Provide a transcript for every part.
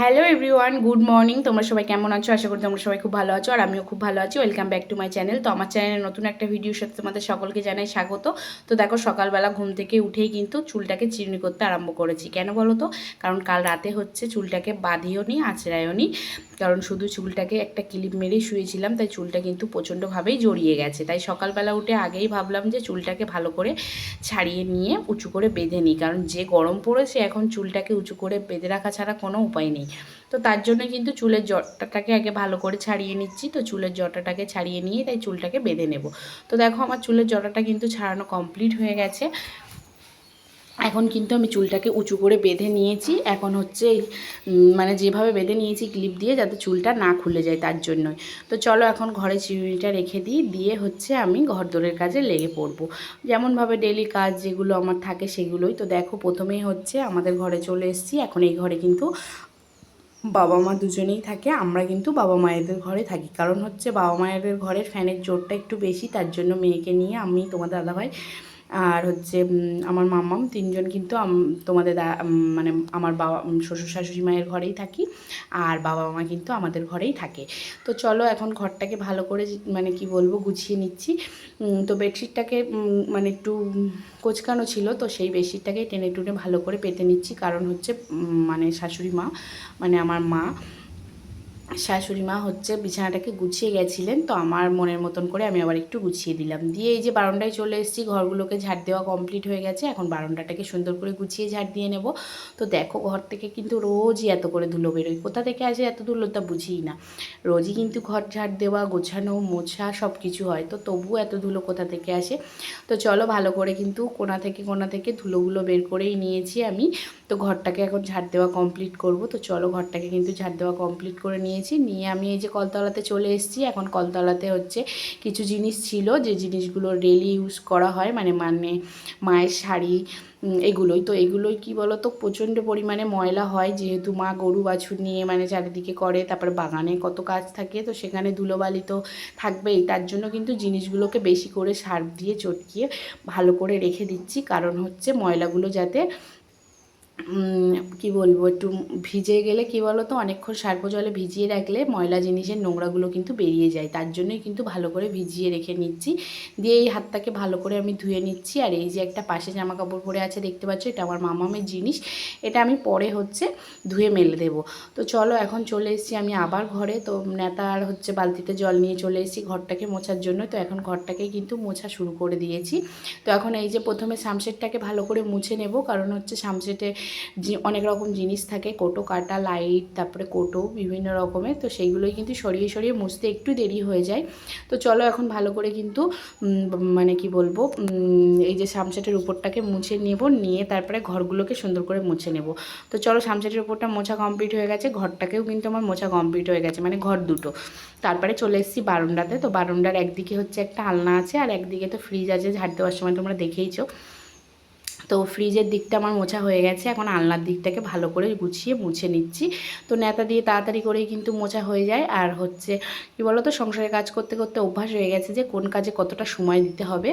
Hello everyone, good morning. তোমরা সবাই কেমন আছো? আশা করি তোমরা সবাই খুব ভালো আছো আর আমিও খুব ভালো আছি। Welcome back to my channel. তো আমার চ্যানেলে নতুন একটা ভিডিওর সাথে তোমাদের সকলকে জানাই স্বাগত। তো দেখো, সকালবেলা ঘুম থেকে উঠেই কিন্তু চুলটাকে চিরুনি করতে আরম্ভ করেছি। কেন বলো তো? কারণ কাল রাতে হচ্ছে চুলটাকে বাঁধিও নি, আঁচড়ায়ও নি। কারণ শুধু চুলটাকে একটা ক্লিপ মেরেই শুয়েছিলাম, তাই চুলটা কিন্তু প্রচণ্ডভাবেই জড়িয়ে গেছে। তাই সকালবেলা উঠে আগেই ভাবলাম যে চুলটাকে ভালো করে ছাড়িয়ে নিয়ে উঁচু করে বেঁধে নিই। কারণ যে গরম পড়েছে, এখন চুলটাকে উঁচু করে বেঁধে রাখা ছাড়া কোনো উপায় নেই। তো তার জন্য কিন্তু চুলের জটাটাকে আগে ভালো করে ছাড়িয়ে নিচ্ছি। তো চুলের জটাটাকে ছাড়িয়ে নিয়ে তাই চুলটাকে বেঁধে নেব। তো দেখো আমার চুলের জটাটা কিন্তু ছাড়ানো কমপ্লিট হয়ে গেছে। এখন কিন্তু আমি চুলটাকে উঁচু করে বেঁধে নিয়েছি। এখন হচ্ছে মানে যেভাবে বেঁধে নিয়েছি ক্লিপ দিয়ে যাতে চুলটা না খুলে যায় তার জন্যই। তো চলো এখন ঘরে চিরুনিটা রেখে দিই। দিয়ে হচ্ছে আমি ঘর দোরের কাজে লেগে পড়ব। যেমনভাবে ডেলি কাজ যেগুলো আমার থাকে সেগুলোই। তো দেখো প্রথমেই হচ্ছে আমাদের ঘরে চলে এসেছি। এখন এই ঘরে কিন্তু বাবা মা দুজনেই থাকে, আমরা কিন্তু বাবা মায়েদের ঘরে থাকি। কারণ হচ্ছে বাবা মায়েদের ঘরের ফ্যানের জোরটা একটু বেশি, তার জন্য মেয়েকে নিয়ে আমি তোমার দাদাভাই আর হচ্ছে আমার মামাম তিনজন কিন্তু তোমাদের মানে আমার বাবা শ্বশুর শাশুড়ি মায়ের ঘরেই থাকি আর বাবা মা কিন্তু আমাদের ঘরেই থাকে। তো চলো এখন ঘরটাকে ভালো করে মানে কি বলব, গুছিয়ে নিচ্ছি। তো বেডশিটটাকে মানে একটু কোচকানো ছিল, তো সেই বেডশিটটাকে টেনে টুনে ভালো করে পেতে নিচ্ছি। কারণ হচ্ছে মানে শাশুড়ি মা মানে আমার মা শাশুড়ি মা হচ্ছে বিছানাটাকে গুছিয়ে গেছিলেন, তো আমার মনের মতন করে আমি আবার একটু গুছিয়ে দিলাম। দিয়ে এই যে বারণটায় চলে এসেছি, ঘরগুলোকে ঝাড় দেওয়া কমপ্লিট হয়ে গেছে, এখন বারণটাটাকে সুন্দর করে গুছিয়ে ঝাড় দিয়ে নেব। তো দেখো ঘর থেকে কিন্তু রোজই এত করে ধুলো বেরোয়, কোথা থেকে আসে এত ধুলো তা বুঝিই না। রোজই কিন্তু ঘর ঝাড় দেওয়া, গোছানো, মোছা সব কিছু হয়, তো তবুও এত ধুলো কোথা থেকে আসে? তো চলো ভালো করে কিন্তু কোনা থেকে কোনা থেকে ধুলোগুলো বের করেই নিয়েছি আমি। তো ঘরটাকে এখন ঝাড় দেওয়া কমপ্লিট করব, তো চলো ঘরটাকে কিন্তু ঝাড় দেওয়া কমপ্লিট করে নিয়েছি। নিয়ে আমি এই যে কলতলাতে চলে এসেছি। এখন কলতলাতে হচ্ছে কিছু জিনিস ছিল যে জিনিসগুলো ডেলি ইউজ করা হয়। মানে মানে মায়ের শাড়ি এগুলোই। তো এগুলোই কি বলো তো প্রচণ্ড পরিমাণে ময়লা হয়। যেহেতু মা গরু বাছুর নিয়ে মানে চারিদিকে করে, তারপর বাগানে কত কাজ থাকে, তো সেখানে ধুলোবালি তো থাকবেই। তার জন্য কিন্তু জিনিসগুলোকে বেশি করে সার দিয়ে, চটকিয়ে ভালো করে রেখে দিচ্ছি। কারণ হচ্ছে ময়লাগুলো যাতে কি বলব, একটু ভিজে গেলে কি বলো তো অনেকক্ষণ সার্প জলে ভিজিয়ে রাখলে ময়লা জিনিসের নোংরাগুলো কিন্তু বেরিয়ে যায়। তার জন্যই কিন্তু ভালো করে ভিজিয়ে রেখে নিচ্ছি। দিয়ে এই হাতটাকে ভালো করে আমি ধুয়ে নিচ্ছি। আর এই যে একটা পাশে জামা কাপড় পরে আছে, দেখতে পাচ্ছ, এটা আমার মামামের জিনিস। এটা আমি পরে হচ্ছে ধুয়ে মেলে দেবো। তো চলো, এখন চলে এসেছি আমি আবার ঘরে। তো নেতা আর হচ্ছে বালতিতে জল নিয়ে চলে এসেছি ঘরটাকে মোছার জন্য। তো এখন ঘরটাকে কিন্তু মোছা শুরু করে দিয়েছি। তো এখন এই যে প্রথমে সামসেটটাকে ভালো করে মুছে নেব। কারণ হচ্ছে সামসেটে অনেক রকম জিনিস থাকে, কোটো, কাটা লাইট তারপরে কোটো, বিভিন্ন রকমের। তো সেইগুলোই কিন্তু সরিয়ে সরিয়ে মুছতে একটু দেরি হয়ে যায়। তো চলো এখন ভালো করে কিন্তু মানে কি বলব এই যে সামসেটের উপরটাকে মুছে নেব, নিয়ে তারপরে ঘরগুলোকে সুন্দর করে মুছে নেব। তো চলো সামসেটের উপরটা মোছা কমপ্লিট হয়ে গেছে, ঘরটাকেও কিন্তু আমার মোছা কমপ্লিট হয়ে গেছে মানে ঘর দুটো। তারপরে চলে এসেছি বারুন্ডাতে তো বারুন্ডার একদিকে হচ্ছে একটা আলনা আছে, আর একদিকে তো ফ্রিজ আছে, ঝাড় দেওয়ার সময় তোমরা দেখেইছো। তো ফ্রিজের দিকটা আমার মোছা হয়ে গেছে, এখন আলনার দিকটাকে ভালো করে গুছিয়ে মুছে নিচ্ছি। তো নেতা দিয়ে তাড়াতাড়ি করেই কিন্তু মোছা হয়ে যায়। আর হচ্ছে, কি বলো তো সংসারে কাজ করতে করতে অভ্যাস হয়ে গেছে যে কোন কাজে কতটা সময় দিতে হবে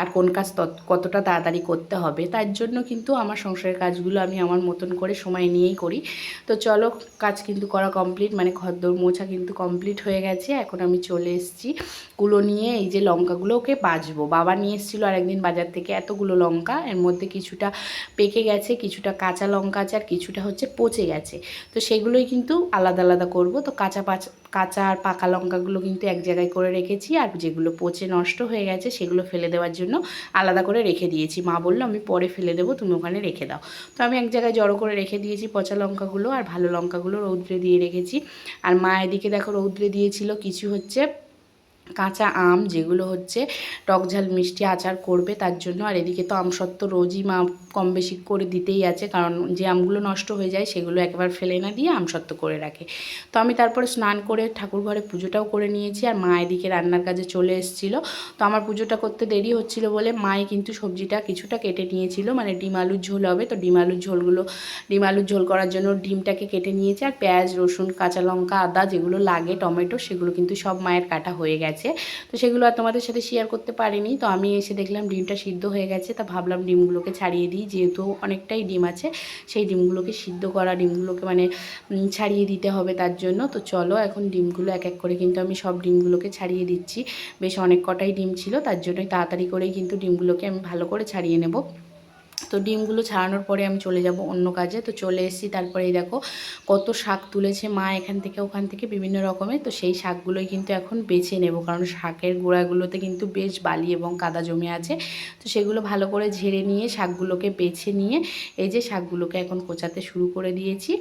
আর কোন কাজ কতটা তাড়াতাড়ি করতে হবে। তার জন্য কিন্তু আমার সংসারের কাজগুলো আমি আমার মতন করে সময় নিয়েই করি। তো চলো, কাজ কিন্তু করা কমপ্লিট মানে খদ্দর মোছা কিন্তু কমপ্লিট হয়ে গেছে। এখন আমি চলে এসেছি কুলো নিয়ে, এই যে লঙ্কাগুলোকে বাজবো। বাবা নিয়ে এসেছিল আরেকদিন বাজার থেকে এতগুলো লঙ্কা, এর মধ্যে কিছুটা পেকে গেছে, কিছুটা কাঁচা লঙ্কা আছে আর কিছুটা হচ্ছে পচে গেছে। তো সেগুলোই কিন্তু আলাদা আলাদা করব। তো কাঁচা পাচা, কাঁচা আর পাকা লঙ্কাগুলো কিন্তু এক জায়গায় করে রেখেছি আর যেগুলো পচে নষ্ট হয়ে গেছে সেগুলো ফেলে দেওয়ার জন্য আলাদা করে রেখে দিয়েছি। মা বলল, আমি পরে ফেলে দেবো, তুমি ওখানে রেখে দাও। তো আমি এক জায়গায় জড়ো করে রেখে দিয়েছি পচা লঙ্কাগুলো আর ভালো লঙ্কাগুলো রৌদ্রে দিয়ে রেখেছি। আর মা এদিকে দেখো রৌদ্রে দিয়েছিল কিছু হচ্ছে কাঁচা আম, যেগুলো হচ্ছে টক ঝাল, মিষ্টি আচার করবে তার জন্য। আর এদিকে তো আমসত্ত্ব রোজই মা কম বেশি করে দিতেই আছে, কারণ যে আমগুলো নষ্ট হয়ে যায় সেগুলো একবার ফেলে না দিয়ে আমসত্ত্ব করে রাখে। তো আমি তারপরে স্নান করে ঠাকুর ঘরে পুজোটাও করে নিয়েছি আর মা এদিকে রান্নার কাজে চলে এসেছিল। তো আমার পুজোটা করতে দেরি হচ্ছিল বলে মাই কিন্তু সবজিটা কিছুটা কেটে নিয়েছিল মানে ডিম আলুর ঝোল হবে। তো ডিম আলুর ঝোলগুলো, ডিম আলুর ঝোল করার জন্য ডিমটাকে কেটে নিয়েছে। আর পেঁয়াজ, রসুন, কাঁচা লঙ্কা, আদা যেগুলো লাগে, টমেটো, সেগুলো কিন্তু সব মায়ের কাটা হয়ে গেছে। গেছে। তো সেগুলো আর তোমাদের সাথে শেয়ার করতে পারিনি। তো আমি এসে দেখলাম ডিমটা সিদ্ধ হয়ে গেছে। তা ভাবলাম ডিমগুলোকে ছাড়িয়ে দিই। যেহেতু অনেকটাই ডিম আছে, সেই ডিমগুলোকে সিদ্ধ করা, ডিমগুলোকে মানে ছাড়িয়ে দিতে হবে তার জন্য। তো চলো এখন ডিমগুলো এক এক করে কিন্তু আমি সব ডিমগুলোকে ছাড়িয়ে দিচ্ছি। বেশ অনেক কটাই ডিম ছিল, তার জন্যই তাড়াতাড়ি করেই কিন্তু ডিমগুলোকে আমি ভালো করে ছাড়িয়ে নেব। তো ডিমগুলো ছাড়ানোর পরে আমি চলে যাব অন্য কাজে। তো চলে এসেছি তারপরে দেখো কত শাক তুলেছে মা এখান থেকে ওখান থেকে বিভিন্ন রকমের। তো সেই শাকগুলোই কিন্তু এখন বেছে নেব, কারণ শাকের গোড়াগুলোতে কিন্তু বেশ বালি এবং কাদা জমে আছে। তো সেগুলো ভালো করে ঝেড়ে নিয়ে শাকগুলোকে বেছে নিয়ে এই যে শাকগুলোকে এখন কোচাতে শুরু করে দিয়েছি।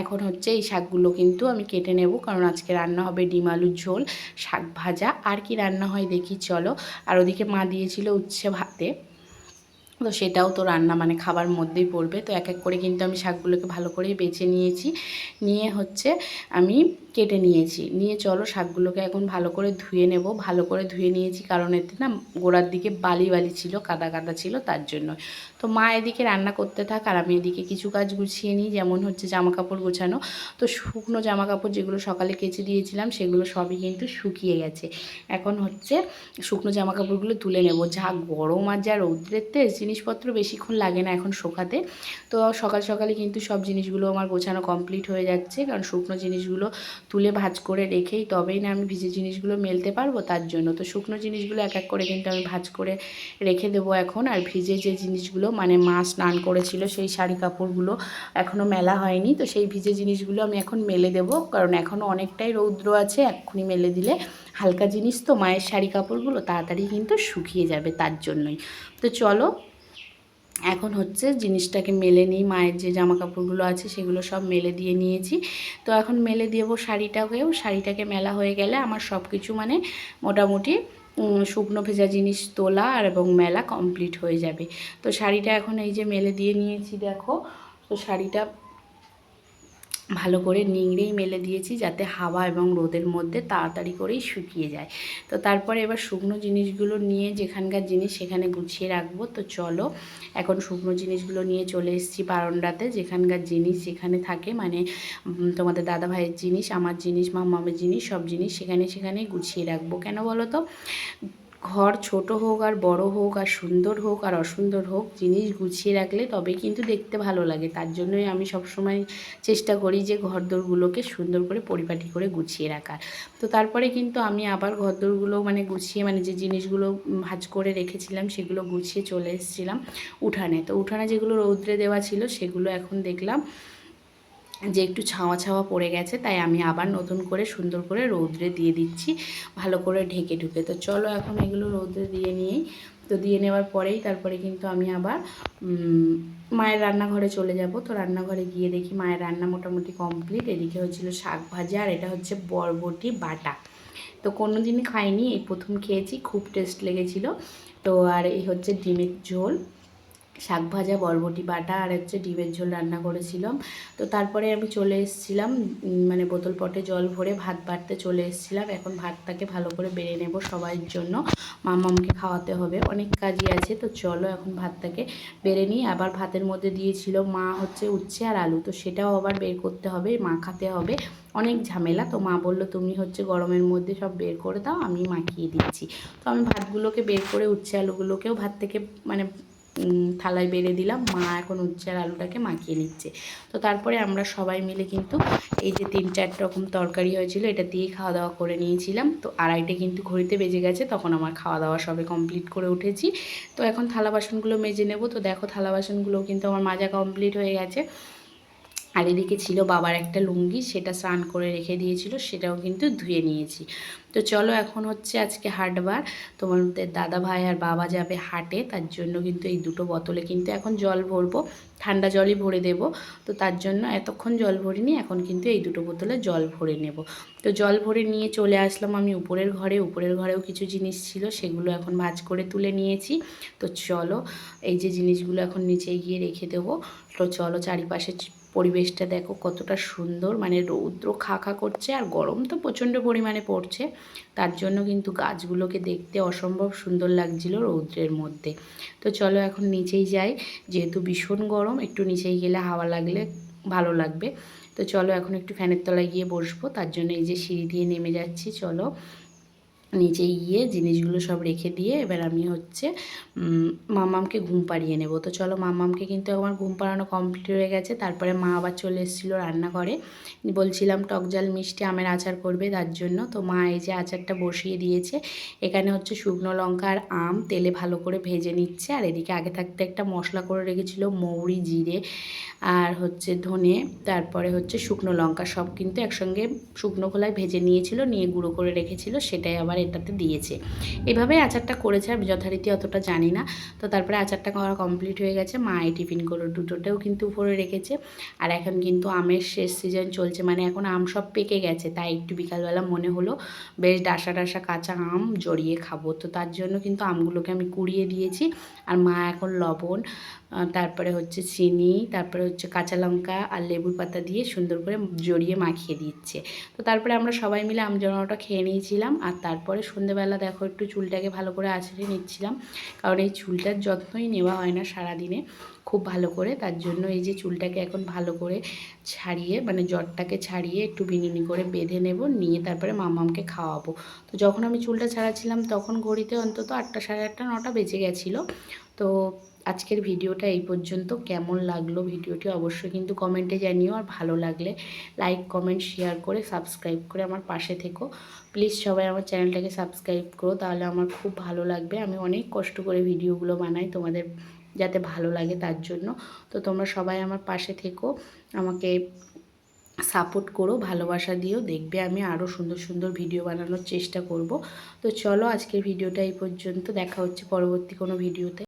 এখন হচ্ছে এই শাকগুলো কিন্তু আমি কেটে নেব, কারণ আজকে রান্না হবে ডিম আলুর ঝোল, শাক ভাজা। আর কি রান্না হয় দেখি, চলো। আর ওদিকে মা দিয়েছিল উচ্ছে ভাতে। তো সেটাও তো রান্না মানে খাবার মধ্যেই পড়বে। তো এক এক করে কিন্তু আমি শাকগুলোকে ভালো করেই বেছে নিয়েছি। নিয়ে হচ্ছে আমি কেটে নিয়েছি। নিয়ে চলো শাকগুলোকে এখন ভালো করে ধুয়ে নেব। ভালো করে ধুয়ে নিয়েছি কারণ এতে না গোড়ার দিকে বালি বালি ছিল, কাদা কাদা ছিল তার জন্য। তো মা এদিকে রান্না করতে থাক আর আমি এদিকে কিছু কাজ গুছিয়ে নিই। যেমন হচ্ছে জামা কাপড় গোছানো। তো শুকনো জামা কাপড় যেগুলো সকালে কেচে দিয়েছিলাম সেগুলো সবই কিন্তু শুকিয়ে গেছে। এখন হচ্ছে শুকনো জামা কাপড়গুলো তুলে নেব। যা গরম আর যা রৌদ্রের তেজ জিনিসপত্র বেশিক্ষণ লাগে না এখন শোকাতে। তো সকাল সকালে কিন্তু সব জিনিসগুলো আমার গোছানো কমপ্লিট হয়ে যাচ্ছে। কারণ শুকনো জিনিসগুলো তুলে ভাজ করে রেখেই তবেই না আমি ভিজে জিনিসগুলো মেলতে পারব তার জন্য। তো শুকনো জিনিসগুলো এক এক করে কিন্তু আমি ভাজ করে রেখে দেবো এখন। আর ভিজে যে জিনিসগুলো মানে মা স্নান করেছিল সেই শাড়ি কাপড়গুলো এখনও মেলা হয়নি। তো সেই ভিজে জিনিসগুলো আমি এখন মেলে দেবো। কারণ এখনও অনেকটাই রৌদ্র আছে, এক্ষুনি মেলে দিলে হালকা জিনিস তো মায়ের শাড়ি কাপড়গুলো তাড়াতাড়ি কিন্তু শুকিয়ে যাবে তার জন্যই। তো চলো এখন হচ্ছে জিনিসটাকে মেলে নিই, মায়ের যে জামা কাপড়গুলো আছে সেগুলো সব মেলে দিয়ে নিয়েছি। তো এখন মেলে দেবো শাড়িটাকেও শাড়িটাকে মেলা হয়ে গেলে আমার সব কিছু মানে মোটামুটি শুকনো ভেজা জিনিস তোলা আর এবং মেলা কমপ্লিট হয়ে যাবে। তো শাড়িটা এখন এই যে মেলে দিয়ে নিয়েছি দেখো। তো শাড়িটা ভালো করে নিংড়েই মেলে দিয়েছি যাতে হাওয়া এবং রোদের মধ্যে তাড়াতাড়ি করেই শুকিয়ে যায়। তো তারপরে এবার শুকনো জিনিসগুলো নিয়ে যেখানকার জিনিস সেখানে গুছিয়ে রাখব। তো চলো, এখন শুকনো জিনিসগুলো নিয়ে চলে এসেছি বারান্দাতে। যেখানকার জিনিস যেখানে থাকে মানে তোমাদের দাদা ভাইয়ের জিনিস, আমার জিনিস মামামের জিনিস, সব জিনিস সেখানে সেখানেই গুছিয়ে রাখব। কেন বলো তো? ঘর ছোট হোক আর বড় হোক আর সুন্দর হোক আর অসুন্দর হোক, জিনিস গুছিয়ে রাখলে তবে কিন্তু দেখতে ভালো লাগে। তার জন্যই আমি সবসময় চেষ্টা করি যে ঘরদোরগুলোকে সুন্দর করে পরিপাটি করে গুছিয়ে রাখার। তো তারপরে কিন্তু আমি আবার ঘরদোরগুলো মানে গুছিয়ে মানে যে জিনিসগুলো ভাঁজ করে রেখেছিলাম সেগুলো গুছিয়ে চলে এসেছিলাম উঠানে। তো উঠানে যেগুলো রৌদ্রে দেওয়া ছিল সেগুলো এখন দেখলাম যে একটু ছাওয়া ছাওয়া পড়ে গেছে, তাই আমি আবার নতুন করে সুন্দর করে রৌদ্রে দিয়ে দিচ্ছি, ভালো করে ঢেকে ঢুকে। তো চলো এখন এগুলো রৌদ্রে দিয়ে নিয়েই, তো দিয়ে নেওয়ার পরেই তারপরে কিন্তু আমি আবার মায়ের রান্নাঘরে চলে যাব। তো রান্নাঘরে গিয়ে দেখি মায়ের রান্না মোটামুটি কমপ্লিট এদিকে হচ্ছিল শাক ভাজা আর এটা হচ্ছে বরবটি বাটা। তো কোনো দিনই খাইনি, এই প্রথম খেয়েছি, খুব টেস্ট লেগেছিল। তো আর এই হচ্ছে ডিমের ঝোল। শাক ভাজা, বরবটি, বাটা আর হচ্ছে ডিমের ঝোল রান্না করেছিলাম। তো তারপরে আমি চলে এসেছিলাম মানে বোতল পটে জল ভরে ভাত বাড়তে চলে এসেছিলাম। এখন ভাতটাকে ভালো করে বেড়ে নেব সবার জন্য। মামামকে খাওয়াতে হবে, অনেক কাজই আছে। তো চলো এখন ভাতটাকে বেড়ে নিই। আবার ভাতের মধ্যে দিয়েছিল মা হচ্ছে উচ্ছে আর আলু। তো সেটাও আবার বের করতে হবে মাখাতে হবে। অনেক ঝামেলা। তো মা বলল, তুমি হচ্ছে গরমের মধ্যে সব বের করে দাও, আমি মাখিয়ে দিচ্ছি। তো আমি ভাতগুলোকে বের করে উচ্ছে আলুগুলোকেও ভাত থেকে মানে থালায় বেড়ে দিলাম। মা এখন উচ্ছে আর আলুটাকে মাখিয়ে নিচ্ছে। তো তারপরে আমরা সবাই মিলে কিন্তু এই যে তিন চার রকম তরকারি হয়েছিল, এটা দিয়ে খাওয়া দাওয়া করে নিয়েছিলাম। তো আড়াইটে কিন্তু ঘড়িতে বেজে গেছে, তখন আমার খাওয়া দাওয়া সবে কমপ্লিট করে উঠেছি। তো এখন থালা বাসনগুলো মেজে নেব। তো দেখো থালা বাসনগুলো কিন্তু আমার মাজা কমপ্লিট হয়ে গেছে। আর এদিকে ছিল বাবার একটা লুঙ্গি, সেটা স্নান করে রেখে দিয়েছিল, সেটাও কিন্তু ধুয়ে নিয়েছি। তো চলো এখন হচ্ছে আজকে হাটবার। তোমাদের দাদা ভাই আর বাবা যাবে হাটে, তার জন্য কিন্তু এই দুটো বোতলে কিন্তু এখন জল ভরবো, ঠান্ডা জলই ভরে দেব। তো তার জন্য এতক্ষণ জল ভরিনি, এখন কিন্তু এই দুটো বোতলে জল ভরে নেব। তো জল ভরে নিয়ে চলে আসলাম আমি উপরের ঘরে, উপরের ঘরেও কিছু জিনিস ছিল, সেগুলো এখন ভাজ করে তুলে নিয়েছি। তো চলো, এই যে জিনিসগুলো এখন নিচে গিয়ে রেখে দেবো। তো চলো চারিপাশে পরিবেশটা দেখো কতটা সুন্দর মানে রৌদ্র খা খা করছে আর গরম তো প্রচণ্ড পরিমাণে পড়ছে। তার জন্য কিন্তু গাছগুলোকে দেখতে অসম্ভব সুন্দর লাগছিল রৌদ্রের মধ্যে। তো চলো এখন নিচেই যাই, যেহেতু ভীষণ গরম, একটু নিচেই গেলে হাওয়া লাগলে ভালো লাগবে। তো চলো এখন একটু ফ্যানের তলায় গিয়ে বসবো, তার জন্য এই যে সিঁড়ি দিয়ে নেমে যাচ্ছি, চলো। নিচে গিয়ে জিনিসগুলো সব রেখে দিয়ে এবার আমি হচ্ছে মামামকে ঘুম পাড়িয়ে নেব। তো চলো মামামকে কিন্তু আমার ঘুম পাড়ানো কমপ্লিট হয়ে গেছে। তারপরে মা আবার চলে এসেছিল রান্নাঘরে। বলছিলাম, টক জাল, মিষ্টি আমের আচার করবে তার জন্য। তো মা এই যে আচারটা বসিয়ে দিয়েছে, এখানে হচ্ছে শুকনো লঙ্কা আর আম তেলে ভালো করে ভেজে নিচ্ছে। আর এদিকে আগে থাকতে একটা মশলা করে রেখেছিল, মৌরি, জিরে আর হচ্ছে ধনে, তারপরে হচ্ছে শুকনো লঙ্কা। সব কিন্তু একসঙ্গে শুকনো খোলায় ভেজে নিয়েছিল, নিয়ে গুঁড়ো করে রেখেছিল। সেটাই আবার এটাতে দিয়েছে। এভাবে আচারটা করেছে, আমি যথারীতি অতটা জানি না। তো তারপরে আচারটা করা কমপ্লিট হয়ে গেছে। মা এই টিফিন করে দুটোটাও কিন্তু উপরে রেখেছে। আর এখন কিন্তু আমের শেষ সিজন চলছে। মানে এখন আম সব পেকে গেছে। তাই একটু বিকালবেলা মনে হলো, বেশ ডাসা ডাসা কাঁচা আম জড়িয়ে খাব। তো তার জন্য কিন্তু আমগুলোকে আমি কুড়িয়ে দিয়েছি। আর মা এখন লবণ তারপরে হচ্ছে চিনি, তারপরে হচ্ছে কাঁচা লঙ্কা আর লেবুর পাতা দিয়ে সুন্দর করে জড়িয়ে মাখিয়ে দিচ্ছে। তো তারপরে আমরা সবাই মিলে আম জড়ানোটা খেয়ে নিয়েছিলাম আর তারপরে সন্ধেবেলা দেখো একটু চুলটাকে ভালো করে আছড়ে নিচ্ছিলাম। কারণ এই চুলটার যত্নই নেওয়া হয় না সারাদিনে খুব ভালো করে। তার জন্য এই যে চুলটাকে এখন ভালো করে ছাড়িয়ে মানে জ্বরটাকে ছাড়িয়ে একটু বিনুনি করে বেঁধে নেব, নিয়ে তারপরে মামামকে খাওয়াবো। তো যখন আমি চুলটা ছাড়াচ্ছিলাম তখন ঘড়িতে অন্তত আটটা সাড়ে আটটা নটা বেজে গেছিল। তো আজকের ভিডিওটা এই পর্যন্ত। কেমন লাগল ভিডিওটি অবশ্যই কিন্তু কমেন্টে জানিও। আর ভালো লাগলে লাইক, কমেন্ট, শেয়ার করে সাবস্ক্রাইব করে আমার পাশে থেকো। প্লিজ সবাই আমার চ্যানেলটাকে সাবস্ক্রাইব করো, তাহলে আমার খুব ভালো লাগবে। আমি অনেক কষ্ট করে ভিডিওগুলো বানাই তোমাদের যাতে ভালো লাগে তার জন্য। তো তোমরা সবাই আমার পাশে থেকো, আমাকে সাপোর্ট করো, ভালোবাসা দিও। দেখবে আমি আরও সুন্দর সুন্দর ভিডিও বানানোর চেষ্টা করব। তো চলো আজকের ভিডিওটা এই পর্যন্ত। দেখা হচ্ছে পরবর্তী কোনো ভিডিওতে।